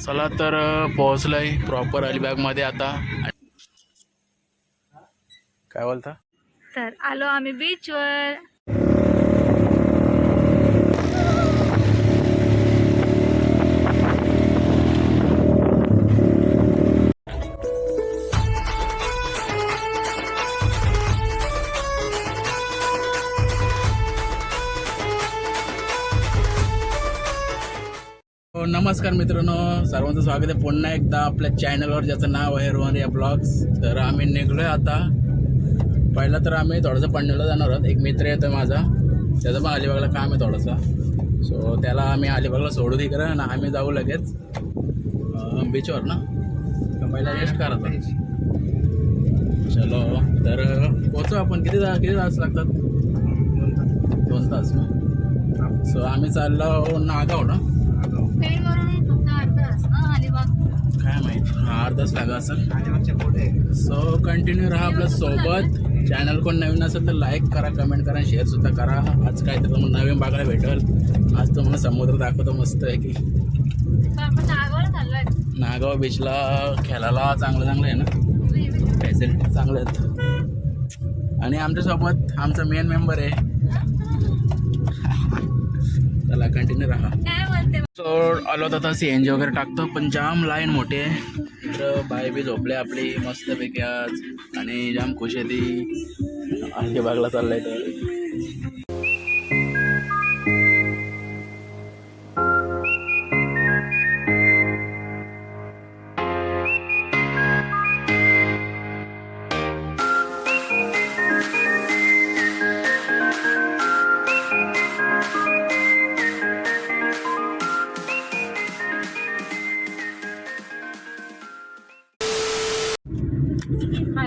चला तर पोहोचलंय प्रॉपर अलिबागमध्ये आता. काय बोलता? तर आलो आम्ही बीचवर नमस्कार मित्रांनो. सर्वांचं स्वागत आहे. पुन्हा एकदा आपल्या चॅनलवर ज्याचं नाव आहे रोहन या ब्लॉग्स तर आम्ही निघलोय आता. पहिला तर आम्ही थोडंसं पनवेलला जाणार आहोत. एक मित्र येतो माझा. त्याचं पण अलिबागला काम आहे थोडंसं. सो त्याला आम्ही अलिबागला सोडू दे करा ना आम्ही जाऊ लगेच बीचवर ना. पहिला रेस्ट करा. चलो. तर पोचू आपण. किती जा किती तास लागतात? दोन तास. सो आम्ही चाललो नागाव ना पेणवरून फक्त अर्धा तास. ना अलिबाग. काय माहीत? हा अर्धाच लागा असेल. सो कंटिन्यू राहा आपल्यासोबत. चॅनल कोण नवीन असेल तर लाईक करा कमेंट करा शेअर सुद्धा करा. आज काय तर तुम्हाला नवीन बघायला भेटेल. आज तुम्हाला समुद्र दाखवतो मस्त आहे की नागाव बीचला खेळायला चांगलं चांगलं आहे ना? फॅसिलिटी चांगल्या आहेत. आणि आमच्यासोबत आमचा मेन मेंबर आहे. चला कंटिन्यू राहा. सो आलो तर आता सी एन जी वगैरे टाकतो पण जाम लाईन मोठी आहे. इकडं बाय बी झोपले आपली मस्तपैकी आज. आणि जाम खुश आहे ती. अलिबागला चाललंय तर.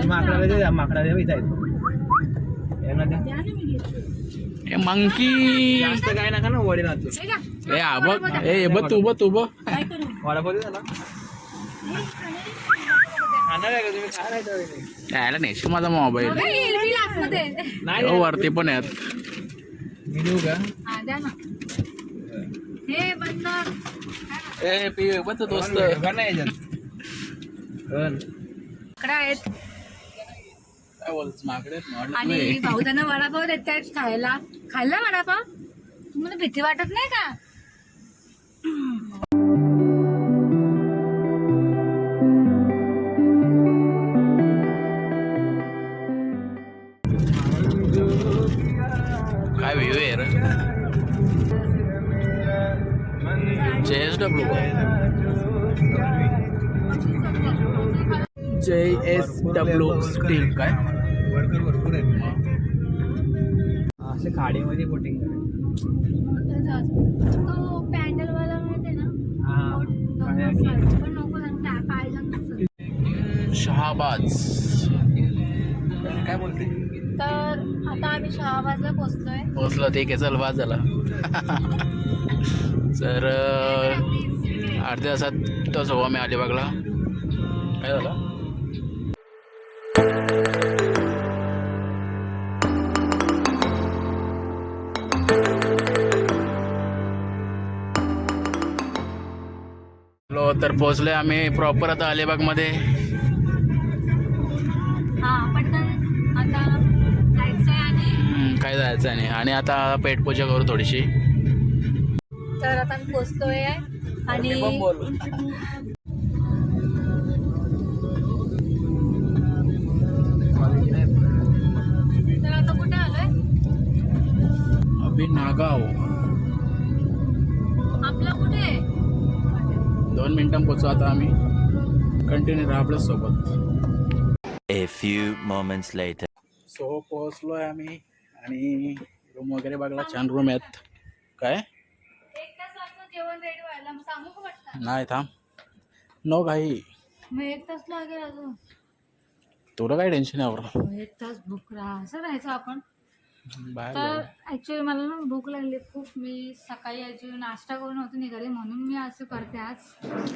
माकडा दे माकडा दे इथं आहेत. यांना द्या. द्या ना मी घेतो ए मंकी जास्त काय नका ना वडे राहतो हे घ्या. ए आबक ए ए बघ तू बघ तू बघ काय करू वडापाव दे त्याला खाणार आहे का तुम्ही काय नाही ठेवले? यायला नेशील माझा मोबाईल अगं, हिरवी आतमध्ये. नाही वरती पण आहेत मी देऊ का हा, द्या ना हे बंद ए पी बघ दोस्त का नाही याच्यात पण इकडे आहेत काय माकडे आणि. भाऊ त्यांना वडापाव देतात खायला. खाल्ला वडापाव? तुम्हाला भीती वाटत नाही का? काय व्ह्यू आहे रे? J S W. J S W steel काय? वर्कर भरपूर आहेत. असे खाडीमध्ये बोटिंग तो हा शहाबाज. काय बोलते? तर आता आम्ही शहाबाजला पोहोचलोय. पोचलं ते चल बाद झाला. तर अर्ध्या तासात तोच हवा मी अलिबागला काय झालं? तर पोचलोय आम्ही प्रॉपर आता अलिबागमध्ये. हा पटकन आता जायचंय आणि हम्म, काय जायचं नाही आणि आता पेटपूजा करू थोडीशी. तर आता पोचतोय आणि तर आता कुठे आलोय? अभि नागाव दोन मिनिटां पोचू आता आम्ही. कंटिन्यू राहा आपल्यासोबत. A few moments later. So पोहोचलोय आम्ही आणि रूम वगैरे बघला छान रूम आहेत. काय? एक तास लागतो जेवण रेडी व्हायला मग सांगू का वाटतं नाही थांब. नो काही मग एक तास लागेल अजून. तुला काय टेन्शन आहे बरं एक तास भूक राहा असं राहायचं आपण? तर जाऊ. ऍक्च्युली मला ना भूक लागली खूप. मी सकाळी ॲक्च्युली नाश्ता करून होते निघाले म्हणून मी असं करते आज.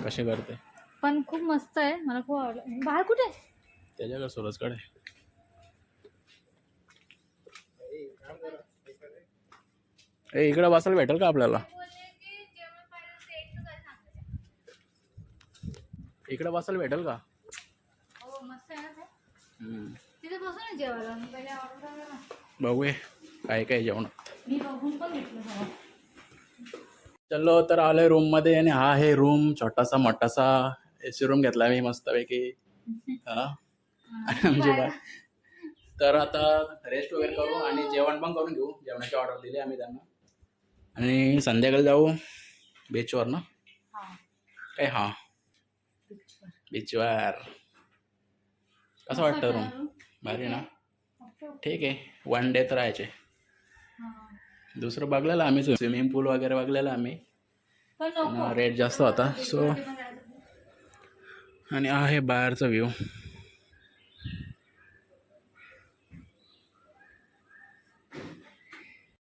कसे करते? पण खूप मस्त आहे. मला खूप आवडलं. बाहेर कुठे? त्याच्याकडे सुरजकडे ए इकडे बसायला भेटेल का आपल्याला? इकडे बसायला भेटेल का? हो. तिथे बसू ना जेवायला. बघूया काय काय जेवणात चलो तर आलोय रूममध्ये आणि हा आहे रूम छोटासा मोठासा एसी रूम घेतला मी मस्तपैकी. हा? आमची बाय तर आता रेस्ट वगैरे करू आणि जेवण पण करून घेऊ. जेवणाची ऑर्डर दिली आम्ही त्यांना. आणि संध्याकाळी जाऊ बीचवर ना? काय हा. बीचवर कसं वाटतं रूम भारी ना? ठीक आहे. वन डे तर राहायचे. दुसरं बघलेलं आम्ही स्विमिंग पूल वगैरे बघलेलं आम्ही. रेट जास्त होता. सो आणि आहे बाहेरचा व्ह्यू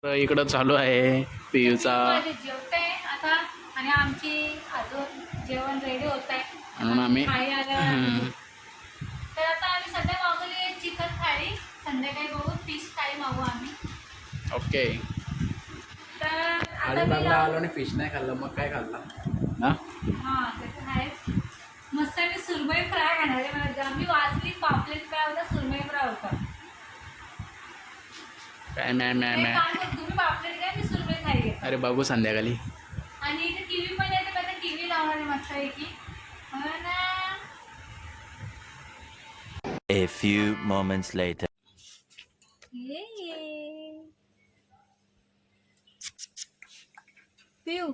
तर इकडं चालू आहे पियूचा. माझे जेवते आता आणि आमची अजून जेवण रेडी होत आहे म्हणून आम्ही संध्याकाळी बघू फिश थाळी मागू आम्ही. ओके. तर आता मी आलो आणि फिश नाही खाल्लं मग काय खाल्ला? ना हा ते तर आहेच. मस्त मी सुरमई फ्राय खाणार आहे मला मी वाचली पापलेट फ्राय होता सुरमई फ्राय होता. काय मॅ मॅ एक मॅ काम कर, तुम्ही पापलेट घ्या मी सुरमई थाळी घेते. अरे बघू संध्याकाळी. आणि इथे टीव्ही पण येते पण टीव्ही लावणार आहे मस्त पैकी हो ना. A few moments later. ये ये. पिऊ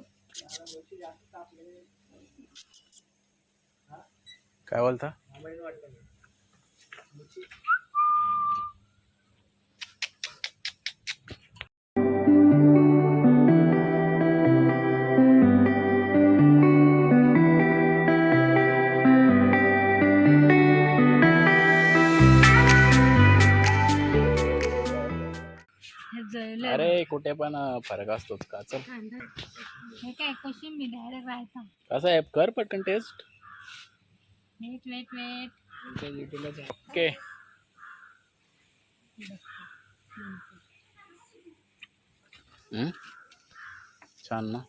काय बोलता? अरे कुठे पण फरक असतोच का? चल. हे काय कोशिंबीर डायरेक्ट राहायचा कसं आहे? कर पटकन test wait wait wait okay hmm? छान ना.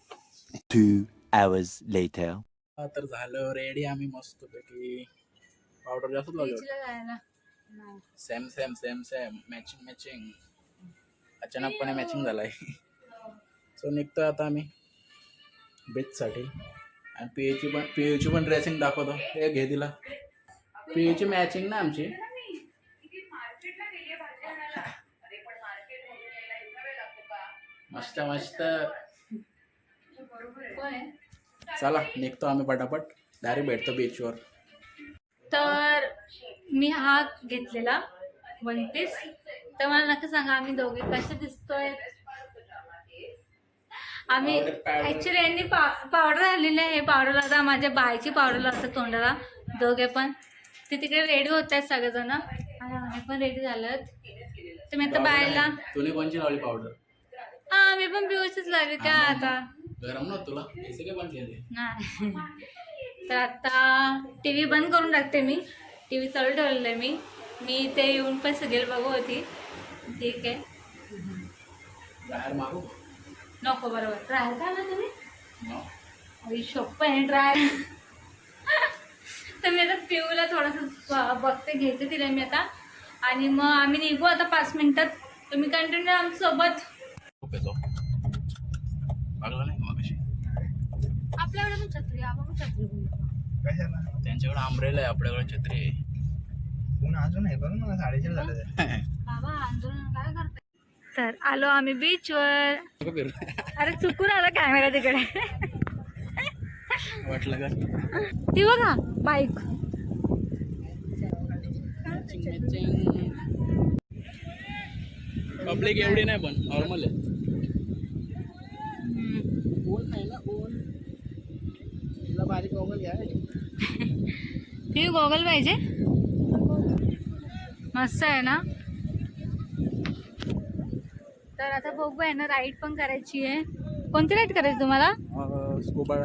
Two hours later. हा तर झालं. रेडी आम्ही मस्त पैकी पावडर जास्त लावली बीचला जायला. Same same same same matching matching अचानकपणे मॅचिंग झालाय. सो निघतोय आता आम्ही बीचसाठी आणि पीएची पण पीयूची पण ड्रेसिंग दाखवतो. हे घे दिला पीयूची मॅचिंग ना आमची. मस्त मस्त. आहे चला निघतो आम्ही पटापट. डायरेक्ट भेटतो बीचवर तर मी हा घेतलेला. वन पीस तर मला नका सांगा आम्ही दोघे कसे दिसतोय. आम्ही. ऍक्च्युली यांनी पावडर घातलेली आहे. पावडर आता माझ्या बायची पावडर लावतात तोंडाला. दोघे पण. ते तिकडे रेडी होत आहेत सगळेजण. आणि आम्ही पण रेडी झालोत. तर मी आता बायला तुने कोणची लावली पावडर? हा मी पण पिऊचीच लागली काय आता? गरम ना तुला? नाही. तर आता टी व्ही बंद करून टाकते मी. टी व्ही चालू ठेवलेलं आहे मी. मी ते येऊन पण सिरियल बघू होती. ठीक आहे. बाहेर मागू? नको बरोबर. ट्राय झाला तुम्ही? No. अरे सोपं आहे ट्राय तर मी आता पिऊला थोडंसं बघते घेते तिला मी आता. आणि मग आम्ही निघू आता पाच मिनिटात. तुम्ही कंटिन्यू आमच्यासोबत मग आपल्याकडे पण छत्री आपण पण छत्री त्यांच्याकडे आंब्रेला आहे आपल्याकडे छत्री आहे. ऊन अजून आहे? बघ ना साडेचार झालं. तर आलो आम्ही बीचवर. अरे चुकून आला कॅमेरा तिकडे. वाटलं का? ती बघा बाईक पब्लिक एवढी नाही पण नॉर्मल आहे. ती गॉगल पाहिजे. मस्त आहे ना? तर आता बघू आहे ना राईड पण करायची आहे. कोणती राईड करायची तुम्हाला? स्कूबा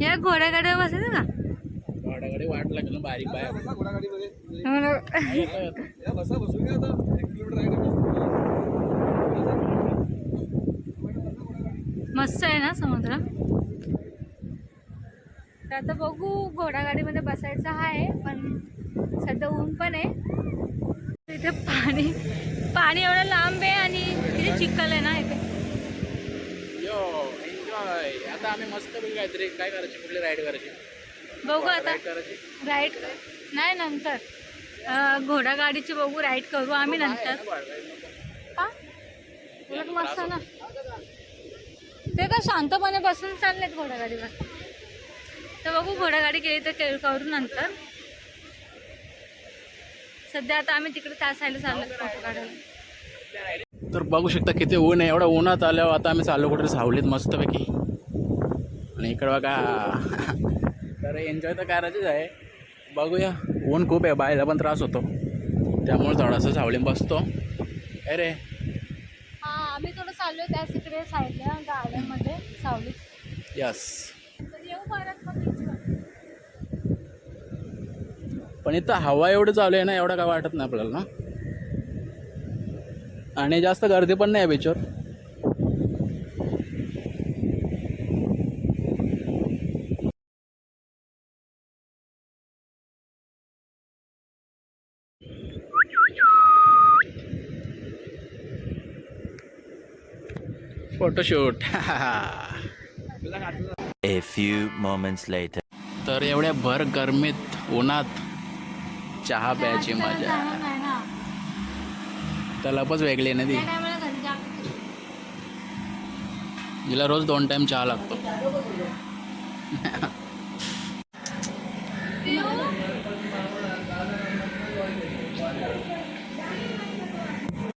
या घोड्याकडे बसायचं ना घोड्याकडे वाट लागलं बारीक बाहेर मस्त आहे ना समुद्र? तर आता बघू घोडागाडीमध्ये बसायचं आहे पण सध्या ऊन पण आहे. इथे पाणी पाणी एवढं लांब आहे आणि किती चिखल आहे ना इथे. आता आम्ही मस्त काहीतरी काय करायची? कुठली राईड करायची? बघू आता. राईड नाही नंतर. घोडागाडीची बघू राईड करू आम्ही नंतर. का उलट मस्त ना. ते काय शांतपणे बसून चाललेत घोडागाडीवर. तर बघू घोडागाडी केली तर करू नंतर. सध्या आता आम्ही तिकडे त्या साईडला चाललो फोटो काढायला. तर बघू शकता किती ऊन आहे. एवढं उन्हात आल्यावर आता आम्ही चाललो कुठे सावलीत मस्तपैकी. आणि इकडं बघा. तर एन्जॉय तर करायचीच आहे. बघूया. ऊन खूप आहे. बायला पण त्रास होतो. त्यामुळे थोडासा सावलीत बसतो. अरे हा आम्ही थोडं चाललोय त्या तिकडे साईडला गार्डनमध्ये सावलीत. यस येऊ परत मग beachवर. पण इथं हवा एवढं चालू आहे ना एवढं काय वाटत नाही आपल्याला ना. आणि जास्त गर्दी पण नाही आहे बीचवर photoshoot A few moments later. तर एवढ्या भर गरमीत उन्हात चहा प्यायची मजा. तलपच वेगळी आहे ना ती. तिला रोज दोन टाइम चहा लागतो.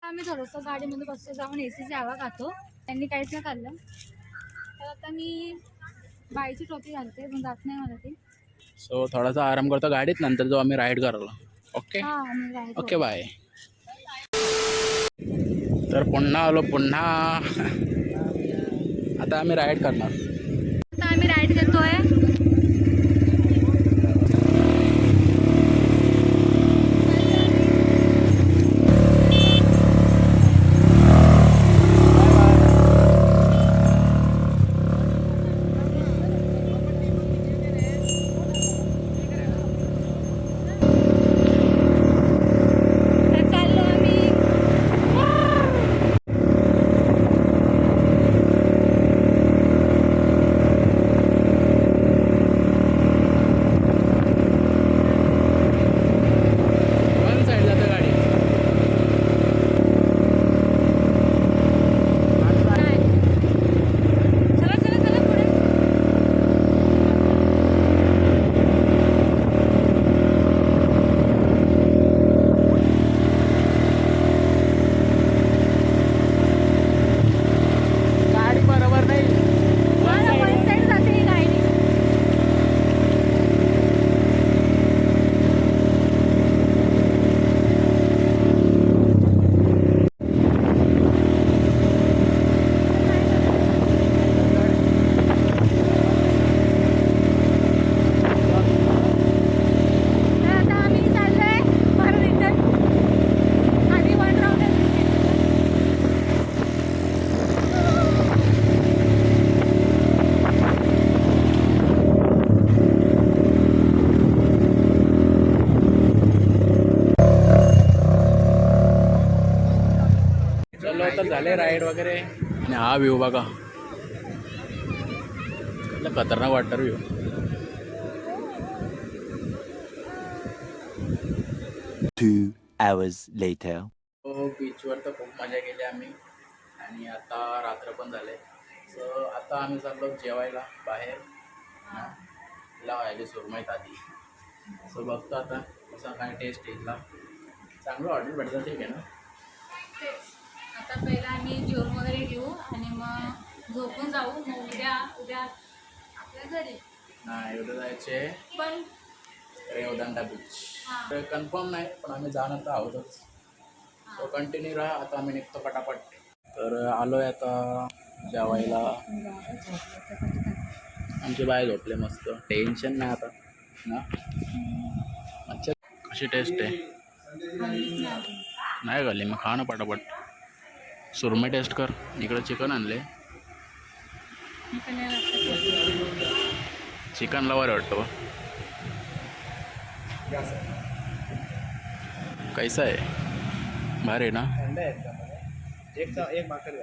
आम्ही थोडंसं गाडीमध्ये बसतो जाऊन ए सीची हवा खातो त्यांनी काहीच नाही खाल्लं तर आता मी बाईची टोपी घालते पण जात नाही मला ती. सो थोडासा आराम करतो गाडीत नंतर जाऊ आम्ही राईड करायला. ओके हा ओके बाय तर पुन्हा आलो पुन्हा. आता आम्ही राईड करणार. आता आम्ही राईड घेतोय तर चाललो आम्ही वन साईड जातं गाडी नाही. चला चला चला पुढे गाडी बरोबर नाही मला वन साईड जाते ही गाडी तर आता आम्ही चाललोय परत रिटर्न आधी वन राऊंड झाले राईड वगैरे? आणि हा व्ह्यू बघा. खतरनाक वाटतं व्ह्यू Two hours later. हो बीचवर तर खूप मजा केली आम्ही. आणि आता रात्र पण झाले. सो आता आम्ही चाललो जेवायला बाहेर. लावायची सुरमईत आधी सो बघतो आता कसा काय टेस्ट येईल चांगलं हॉटेल भेटतं ठीक आहे ना? आता पहिला आम्ही जेवण वगैरे घेऊ आणि मग झोपून जाऊ. मग उद्या उद्या आपल्या घरी. नाही उद्या जायचे पण रेवदंडा बीच हां. कन्फर्म नाही पण आम्ही जाणार तर आहोतच. कंटिन्यू राहा आता आम्ही निघतो पटापट. तर आलो आहे आता जेवायला. आमचे बाय झोपले मस्त. टेन्शन नाही आता. ना? अच्छा. कशी टेस्ट आहे? नाही. घाली मग खा ना पटापट. सुरमई टेस्ट कर. इकडं चिकन आणले. चिकनला बरं चिकन वाटतो कैसा आहे? भारी आहे ना? एक भाकर